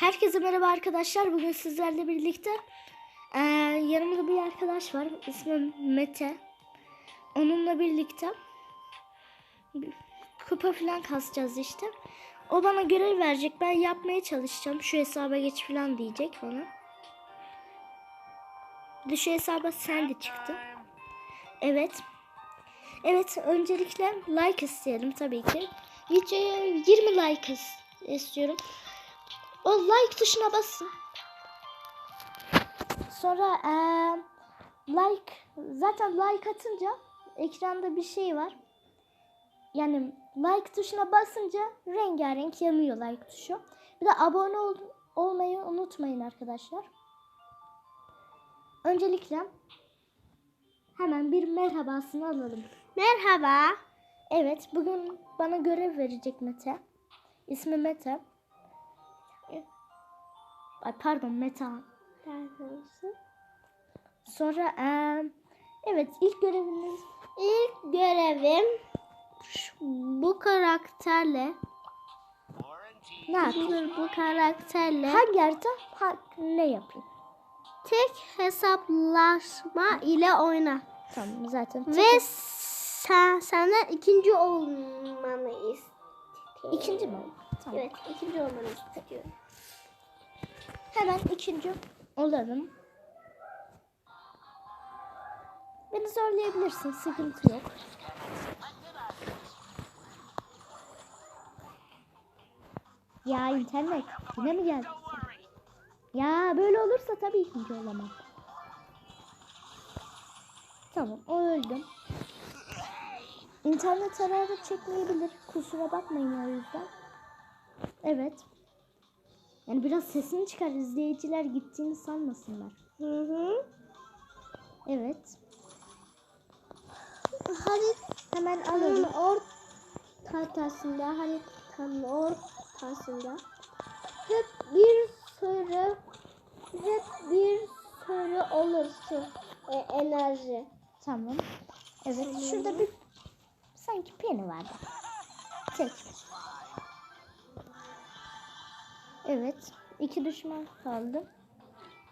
Herkese merhaba arkadaşlar. Bugün sizlerle birlikte eee, yanımda bir arkadaş var. İsmi Mete. Onunla birlikte bir kupa falan kasacağız işte. O bana görev verecek. Ben yapmaya çalışacağım. Şu hesaba geç falan diyecek bana. De şu hesaba sen de çıktın. Evet. Evet öncelikle like isteyelim tabii ki. Videoya 20 like is- istiyorum. O like tuşuna basın. Sonra eee, like zaten like atınca ekranda bir şey var. Yani like tuşuna basınca rengarenk yanıyor like tuşu. Bir de abone ol, olmayı unutmayın arkadaşlar. Öncelikle hemen bir merhabasını alalım. Merhaba. Evet bugün bana görev verecek Mete. İsmi Mete. Ay pardon Meta. Sonra eee, evet ilk görevimiz ilk görevim şu- bu karakterle ne yapayım? bu karakterle hangi harita ha, ne yapayım? Tek hesaplaşma ile oyna. Tamam zaten. Ve sen senden ikinci olmanı istiyorum. İkinci mi? Tamam. Evet, ikinci olmanı istiyorum. Hemen ikinci olalım. Beni zorlayabilirsin. Sıkıntı yok. Ya internet. Yine mi geldin? Ya böyle olursa tabii ikinci olamam. Tamam o öldüm. İnternet hararet çekmeyebilir. Kusura bakmayın o yüzden. Evet. Yani biraz sesini çıkar. izleyiciler gittiğini sanmasınlar. Hı hı. Evet. Harit hemen alalım. ortasında, haritanın ortasında hep bir sürü hep bir sürü olursun e, enerji. Tamam. Evet. Şurada bir sanki piyano vardı. Evet. iki düşman kaldı.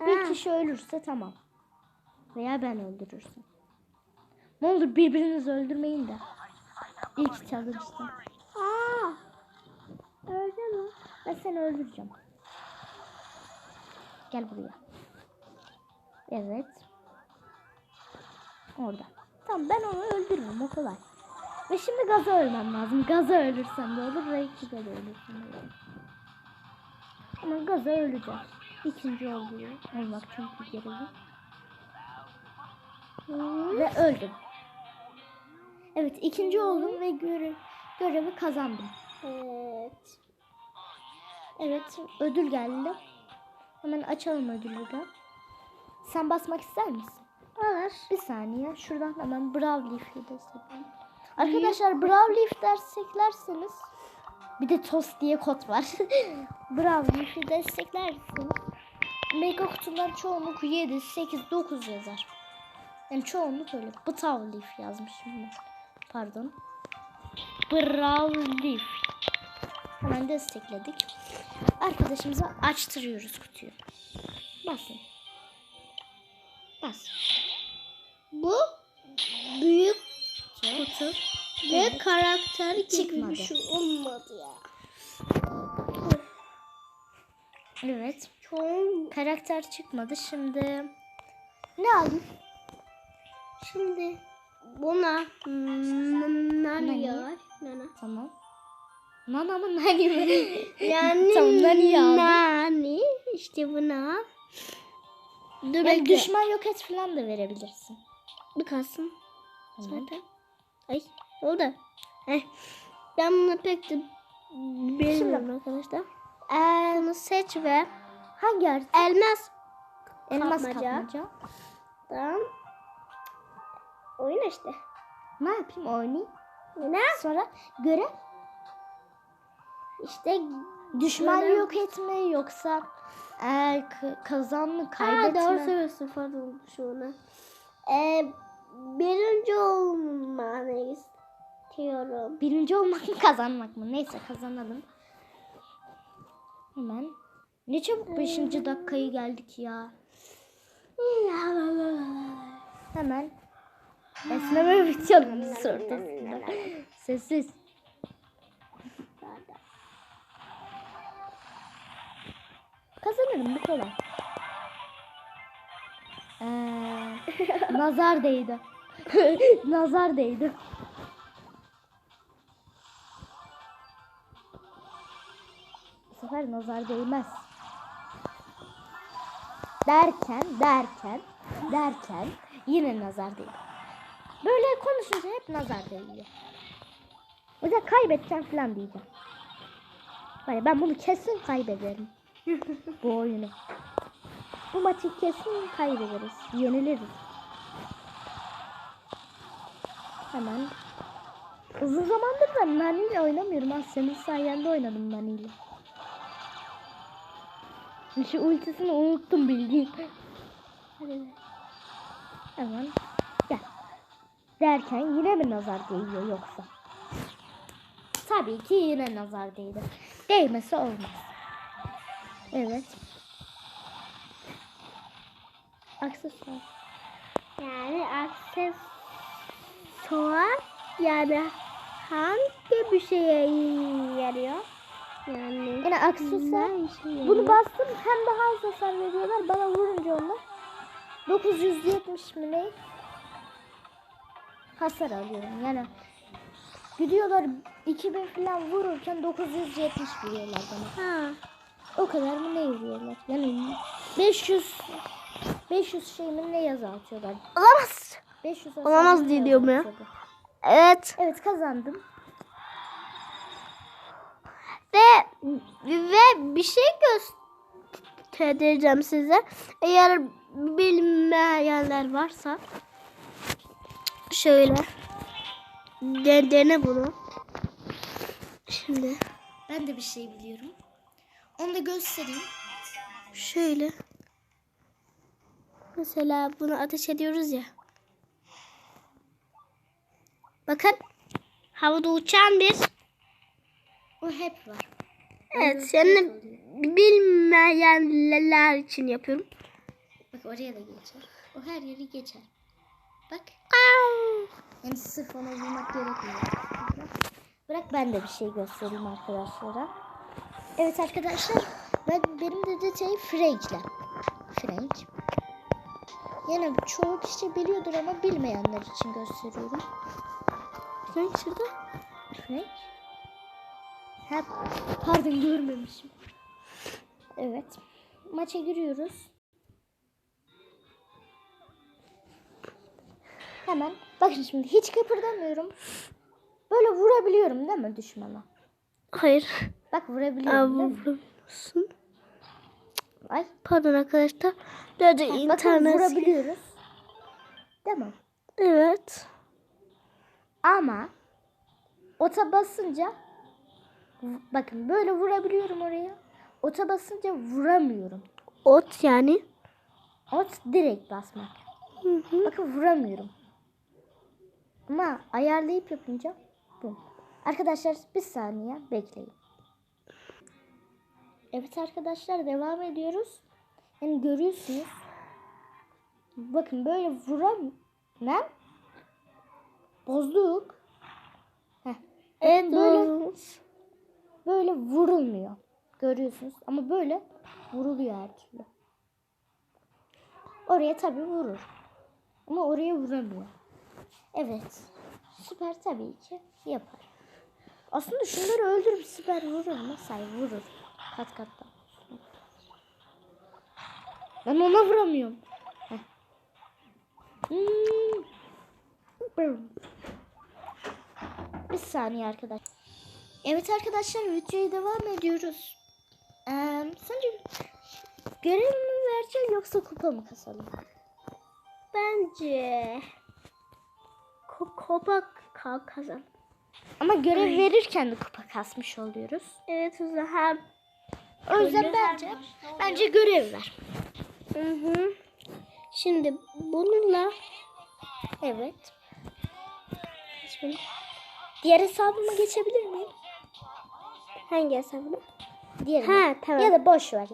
Bir Ha. kişi ölürse tamam. Veya ben öldürürsem. Ne olur birbirinizi öldürmeyin de. İlk challenge'da. Aa! Öyle mi? Ben seni öldüreceğim. Gel buraya. Evet. Orada. Tamam ben onu öldürürüm o kolay. Ve şimdi gaza ölmem lazım. Gaza ölürsem de olur. Reiki de ölürsem de olur. Ama gaza öleceğim. İkinci oluyor. Olmak çünkü görevi. Ve öldüm. Evet ikinci oldum ve görev, görevi kazandım. Evet. Evet, ödül geldi. Hemen açalım ödülü de. Sen basmak ister misin? Olur. Bir saniye. Şuradan hemen Brawl Leaf'i destekleyelim. Arkadaşlar Brawl Leaf desteklerseniz bir de Tost diye kod var. Brawl Leaf'i desteklerseniz Mega kutular çoğunluk 7, 8, 9 yazar. Yani çoğunluk öyle. Brawl Leaf yazmışım ben. Pardon. Brawl Leaf. Hemen destekledik. Arkadaşımıza açtırıyoruz kutuyu. Basın. Bas. Bu büyük Kutu. Ve karakter gibi Çıkmadı. bir şey olmadı ya. Evet. Çok Karakter çıkmadı. Şimdi ne alayım? Şimdi buna nani var. Nana. Tamam. Nana mı nani mi? Yani tamam nani aldım. nani işte buna. Dur Yani düşman yok et falan da verebilirsin. Bir kalsın. Zaten. Ay oldu. Heh. Ben bunu pek de bilmiyorum arkadaşlar. Ee, Bunu seç ve hangi harita? elmas Elmas kapmaca. kapmaca. Tamam. Oyna işte. Ne yapayım oynayayım. Ne? Sonra görev İşte düşman Görev- yok etme yoksa e, kazanma Ha, kaybetme. doğru söylüyorsun pardon şu ona. Ee, birinci olmanı istiyorum. Birinci olmak mı kazanmak mı? Neyse kazanalım. Hemen Ne çabuk 5. dakikaya geldik ya. Hemen esneme bitiyor ortasında. Sessiz. Kazanırım bu kolay. Ee, nazar değdi. nazar değdi. Sefer nazar değmez. Derken, derken, derken yine nazar değdi. Böyle konuşunca hep nazar değiyor. Mesela kaybedeceğim falan diyeceğim. Hayır ben bunu kesin kaybederim. Bu oyunu. Bu maçı kesin kaybederiz. Yeniliriz. Hemen. Uzun zamandır da Nani ile oynamıyorum. Ha, senin sayende oynadım Nani ile. Şu ultisini unuttum bildiğin. Hadi. Hemen. Gel. Derken yine mi nazar değiyor yoksa? Tabii ki yine nazar değdi. Değmesi olmaz. Evet. Aksesuar. Yani aksesuar yani hangi bir şeye yarıyor? Yani Yine aksesuar. Bunu bastım hem daha az hasar veriyorlar. Bana vurunca onlar 970 mi ne? Hasar alıyorum. Yani gidiyorlar 2000 falan vururken 970 vuruyorlar bana. Ha. O kadar mı ne vuruyorlar? Yani 500 500 şey mi ne yazı atıyorlar? Olamaz. 500 hasar Olamaz diye diyorum ya. Evet. Evet kazandım. Ve ve bir şey göstereceğim size. Eğer bilmeyenler varsa şöyle de, dene bunu. Şimdi Ben de bir şey biliyorum. Onu da göstereyim. şöyle. Mesela bunu ateş ediyoruz ya. Bakın havada uçan bir O hep var. Evet, yani bilmeyenler için yapıyorum. Bak oraya da geçer. O her yeri geçer. Bak. Yani sırf ona vurmak gerekmiyor. Bırak ben de bir şey göstereyim arkadaşlara. Evet arkadaşlar. Ben, benim de detayı Frank'le. Frank. Yani çoğu kişi biliyordur ama bilmeyenler için gösteriyorum. Sen şurada. Frank. Ha, pardon görmemişim. Evet. Maça giriyoruz. Hemen. Bakın şimdi hiç kıpırdamıyorum. Böyle vurabiliyorum değil mi düşmana? Hayır. Bak vurabiliyorum değil mi? Avrusun. Ay. Pardon arkadaşlar. Biraz Bakın internet. vurabiliyoruz. Değil mi? Evet. Ama ota basınca bakın böyle vurabiliyorum oraya. Ota basınca vuramıyorum. Ot yani. Ot direkt basmak. Hı hı. Bakın vuramıyorum. Ama ayarlayıp yapınca bu. Arkadaşlar bir saniye bekleyin. Evet arkadaşlar devam ediyoruz. Yani görüyorsunuz. Bakın böyle vuramam. Bozduk. Heh. Evet. böyle- doğru. Böyle vurulmuyor. Görüyorsunuz. Ama böyle vuruluyor her türlü. Oraya tabii vurur. Ama oraya vuramıyor. Evet. Süper tabii ki yapar. Aslında şunları öldürüp süper vurur mu? Say vurur. Kat kat da. Ben ona vuramıyorum. Hmm. Bir saniye arkadaş. Evet arkadaşlar videoya devam ediyoruz. Ee, sence görev mi vereceğim yoksa kupa mı kasalım? Bence kopak ka- kazan. Ama görev verirken de kupa kasmış oluyoruz. Evet o zaman. O yüzden bence bence görev ver. Hı hı. Şimdi bununla Evet. Şimdi Diğer hesabıma geçebilir miyim? Hangi hesabını? Diğer Ha tamam. Ya da boş ver.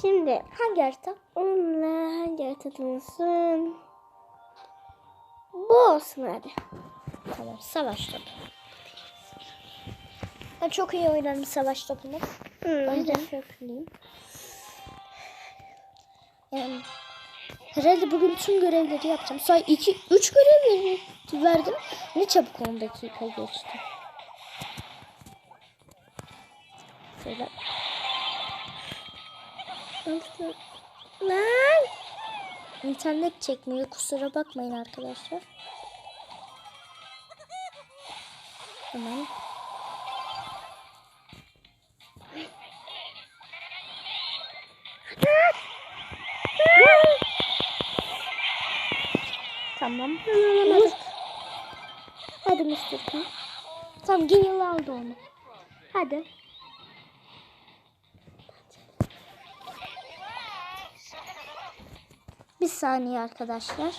Şimdi Hangi harita? onunla hangi harita tanısın? Bu olsun hadi. Tamam savaş topu. Ben çok iyi oynarım savaş topunu. Hı, O yüzden köklüyüm. Yani herhalde bugün tüm görevleri yapacağım. Say 2 3 görev verdim. Ne çabuk 10 dakika geçti. Şöyle. Lan. İnternet çekmiyor. Kusura bakmayın arkadaşlar. Hemen. Tamam. Vur. Hadi Mr. P. Tamam Gale aldı onu. Hadi. Bir saniye arkadaşlar.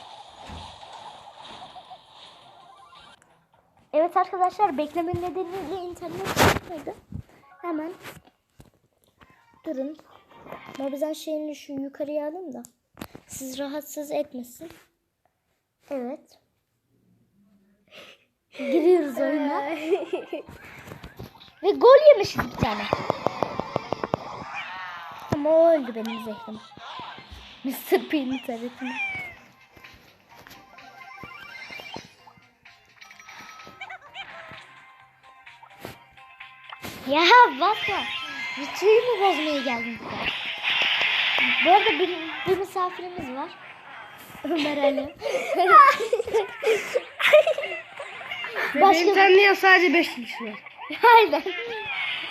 Evet arkadaşlar bekleme nedeniyle internet çıkmadı. Hemen durun. Mobizen şeyini şu yukarıya alayım da siz rahatsız etmesin. Evet. Giriyoruz oyuna. Ve gol yemişiz bir tane. Ama o öldü benim zehrim. Mr. P'nin tarafından. Ya basma. Videoyu mu bozmaya geldin sen? Bu arada bir, bir misafirimiz var. Ömer Ali. Benim Başka tanıyan sadece 5 kişi var. Aynen.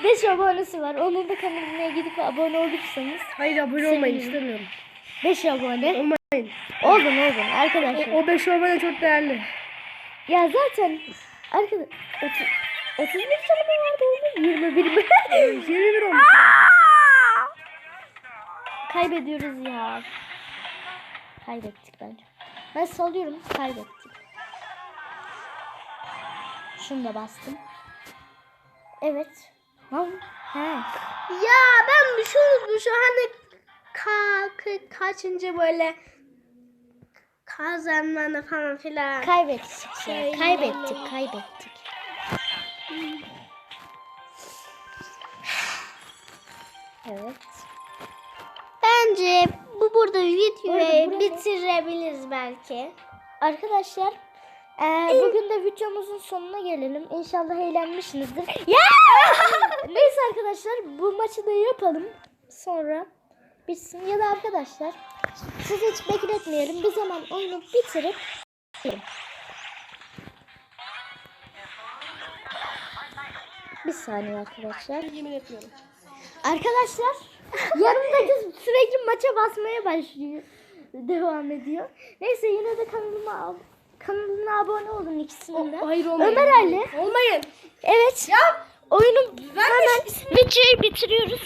5 abonesi var. Onun da kanalına gidip abone olursanız Hayır abone olmayın istemiyorum. 5 abone. Olmayın. Olgun olgun arkadaşlar. O 5 abone çok değerli. Ya zaten arkadaş 30 31 canım vardı oğlum 21 mi? 21 olmuş. Kaybediyoruz ya. Kaybettik bence. Ben salıyorum kaybettik. Şunu da bastım. Evet. Ha. ha. Ya ben bir şey unutmuşum. Hani ka, ka- kaçıncı böyle kazanmanı falan filan. Kaybettik ya. Şey, Kaybettik, kaybettik. Evet. Bence bu burada videoyu Burada- bitirebiliriz belki. Arkadaşlar eee, bugün de videomuzun sonuna gelelim. İnşallah eğlenmişsinizdir. Ya! Neyse arkadaşlar bu maçı da yapalım. Sonra bitsin. Ya da arkadaşlar sizi hiç bekletmeyelim. Bir zaman oyunu bitirip bir saniye arkadaşlar. Yemin etmiyorum. Arkadaşlar yanımdaki sürekli maça basmaya başlıyor. Devam ediyor. Neyse yine de kanalıma ab- kanalına abone olun ikisinin de. Hayır olmayın. Ömer Ali. Olmayın. Evet. Ya Oyunu hemen videoyu bitiriyoruz.